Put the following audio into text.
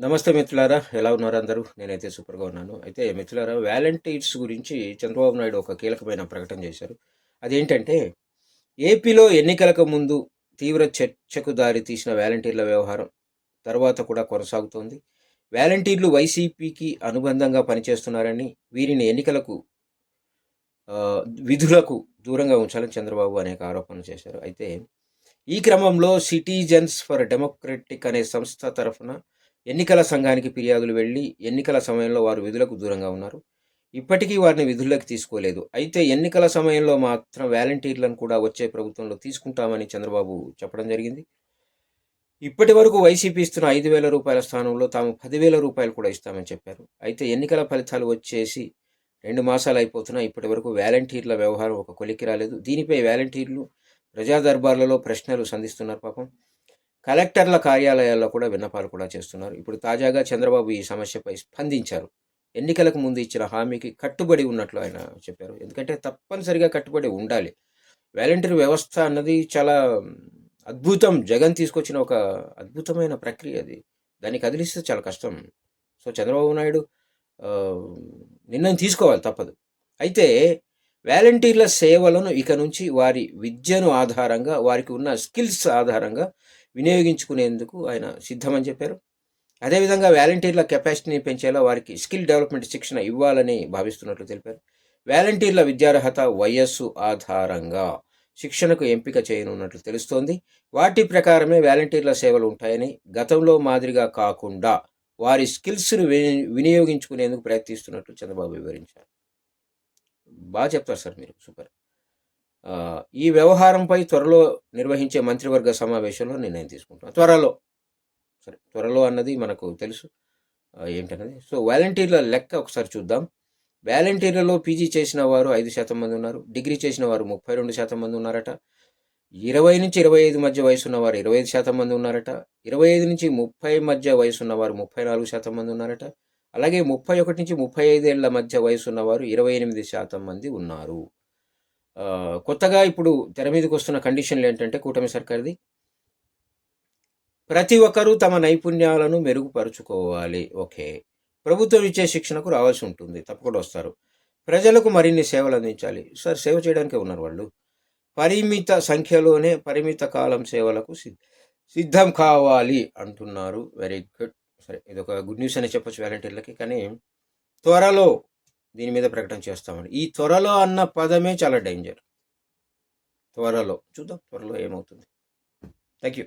నమస్తే మిత్రులారా ఎలా ఉన్నారు అందరూ? నేనైతే సూపర్గా ఉన్నాను. అయితే మిత్రులారా వ్యాలంటీర్స్ గురించి చంద్రబాబు నాయుడు ఒక కీలకమైన ప్రకటన చేశారు. అదేంటంటే ఏపీలో ఎన్నికలకు ముందు తీవ్ర చర్చకు దారి తీసిన వ్యాలంటీర్ల వ్యవహారం తర్వాత కూడా కొనసాగుతోంది. వ్యాలంటీర్లు వైసీపీకి అనుబంధంగా పనిచేస్తున్నారని వీరిని ఎన్నికలకు విధులకు దూరంగా ఉంచాలని చంద్రబాబు అనేక ఆరోపణలు చేశారు. అయితే ఈ క్రమంలో సిటిజన్స్ ఫర్ డెమోక్రటిక్ అనే సంస్థ తరఫున ఎన్నికల సంఘానికి ఫిర్యాదులు వెళ్ళి ఎన్నికల సమయంలో వారు విధులకు దూరంగా ఉన్నారు. ఇప్పటికీ వారిని విధుల్లోకి తీసుకోలేదు. అయితే ఎన్నికల సమయంలో మాత్రం వాలంటీర్లను కూడా వచ్చే ప్రభుత్వంలో తీసుకుంటామని చంద్రబాబు చెప్పడం జరిగింది. ఇప్పటి వరకు వైసీపీ ఇస్తున్న ఐదు వేల రూపాయల స్థానంలో తాము పదివేల రూపాయలు కూడా ఇస్తామని చెప్పారు. అయితే ఎన్నికల ఫలితాలు వచ్చేసి రెండు మాసాలు అయిపోతున్నా ఇప్పటి వరకు వాలంటీర్ల వ్యవహారం ఒక కొలిక్కి రాలేదు. దీనిపై వాలంటీర్లు ప్రజా దర్బార్లలో ప్రశ్నలు సంధిస్తున్నారు పాపం. కలెక్టర్ల కార్యాలయాల్లో కూడా విన్నపాలు కూడా చేస్తున్నారు. ఇప్పుడు తాజాగా చంద్రబాబు ఈ సమస్యపై స్పందించారు. ఎన్నికలకు ముందు ఇచ్చిన హామీకి కట్టుబడి ఉన్నట్లు ఆయన చెప్పారు. ఎందుకంటే తప్పనిసరిగా కట్టుబడి ఉండాలి. వాలంటీర్ వ్యవస్థ అన్నది చాలా అద్భుతం. జగన్ తీసుకొచ్చిన ఒక అద్భుతమైన ప్రక్రియ అది. దాన్ని కదిలిస్తే చాలా కష్టం. సో చంద్రబాబు నాయుడు నిర్ణయం తీసుకోవాలి తప్పదు. అయితే వాలంటీర్ల సేవలను ఇక నుంచి వారి విద్యను ఆధారంగా వారికి ఉన్న స్కిల్స్ ఆధారంగా వినియోగించుకునేందుకు ఆయన సిద్ధమని చెప్పారు. అదేవిధంగా వాలంటీర్ల కెపాసిటీని పెంచేలా వారికి స్కిల్ డెవలప్మెంట్ శిక్షణ ఇవ్వాలని భావిస్తున్నట్లు తెలిపారు. వాలంటీర్ల విద్యార్హత వయస్సు ఆధారంగా శిక్షణకు ఎంపిక చేయనున్నట్లు తెలుస్తోంది. వాటి ప్రకారమే వాలంటీర్ల సేవలు ఉంటాయని గతంలో మాదిరిగా కాకుండా వారి స్కిల్స్ను విని- వినియోగించుకునేందుకు ప్రయత్నిస్తున్నట్లు చంద్రబాబు వివరించారు. బాగా చెప్తారు సార్ మీరు. సూపర్. ఈ వ్యవహారంపై త్వరలో నిర్వహించే మంత్రివర్గ సమావేశంలో నిర్ణయం తీసుకుంటాం. త్వరలో. సరే త్వరలో అన్నది మనకు తెలుసు. ఏంటన్నది? సో వాలంటీర్ల లెక్క ఒకసారి చూద్దాం. వాలంటీర్లలో పీజీ చేసిన వారు ఐదు శాతం మంది ఉన్నారు. డిగ్రీ చేసిన వారు ముప్పై రెండు శాతం మంది ఉన్నారట. ఇరవై నుంచి ఇరవై ఐదు మధ్య వయసు ఉన్నవారు ఇరవై ఐదు శాతం మంది ఉన్నారట. ఇరవై ఐదు నుంచి ముప్పై మధ్య వయసు ఉన్నవారు ముప్పై నాలుగు శాతం మంది ఉన్నారట. అలాగే ముప్పై ఒకటి నుంచి ముప్పై ఐదేళ్ళ మధ్య వయసు ఉన్నవారు ఇరవై ఎనిమిది శాతం మంది ఉన్నారు. కొత్తగా ఇప్పుడు తెర మీదకి వస్తున్న కండిషన్లు ఏంటంటే కూటమి సర్కార్ది ప్రతి ఒక్కరూ తమ నైపుణ్యాలను మెరుగుపరుచుకోవాలి. ఓకే. ప్రభుత్వం ఇచ్చే శిక్షణకు రావాల్సి ఉంటుంది. తప్పకుండా వస్తారు. ప్రజలకు మరిన్ని సేవలు అందించాలి. సార్ సేవ చేయడానికే ఉన్నారు వాళ్ళు. పరిమిత సంఖ్యలోనే పరిమిత కాలం సేవలకు సి సిద్ధం కావాలి అంటున్నారు. Very good. సరే ఇది ఒక గుడ్ న్యూస్ అని చెప్పొచ్చు వాలంటీర్లకి. కానీ త్వరలో దీని మీద ప్రకటన చేస్తామని ఈ త్వరలో అన్న పదమే చాలా డేంజర్ త్వరలో. చూద్దాం త్వరలో ఏమవుతుంది. Thank you